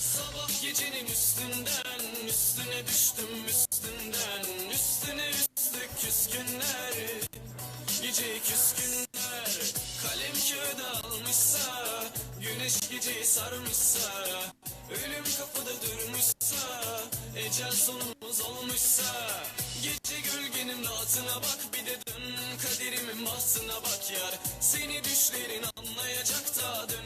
Sabah gecenin üstünden üstüne düştüm üstünden. Üstüne üstlük küskünler Gece küskünler. Kalem kağıda almışsa Güneş geceyi sarmışsa. Ölüm kapıda durmuşsa Ecel sonumuz olmuşsa. Gece gölgenin rahatına bak Bir de dön. Kaderimin bahtına bak yar. Seni düşlerin anlayacak da Dön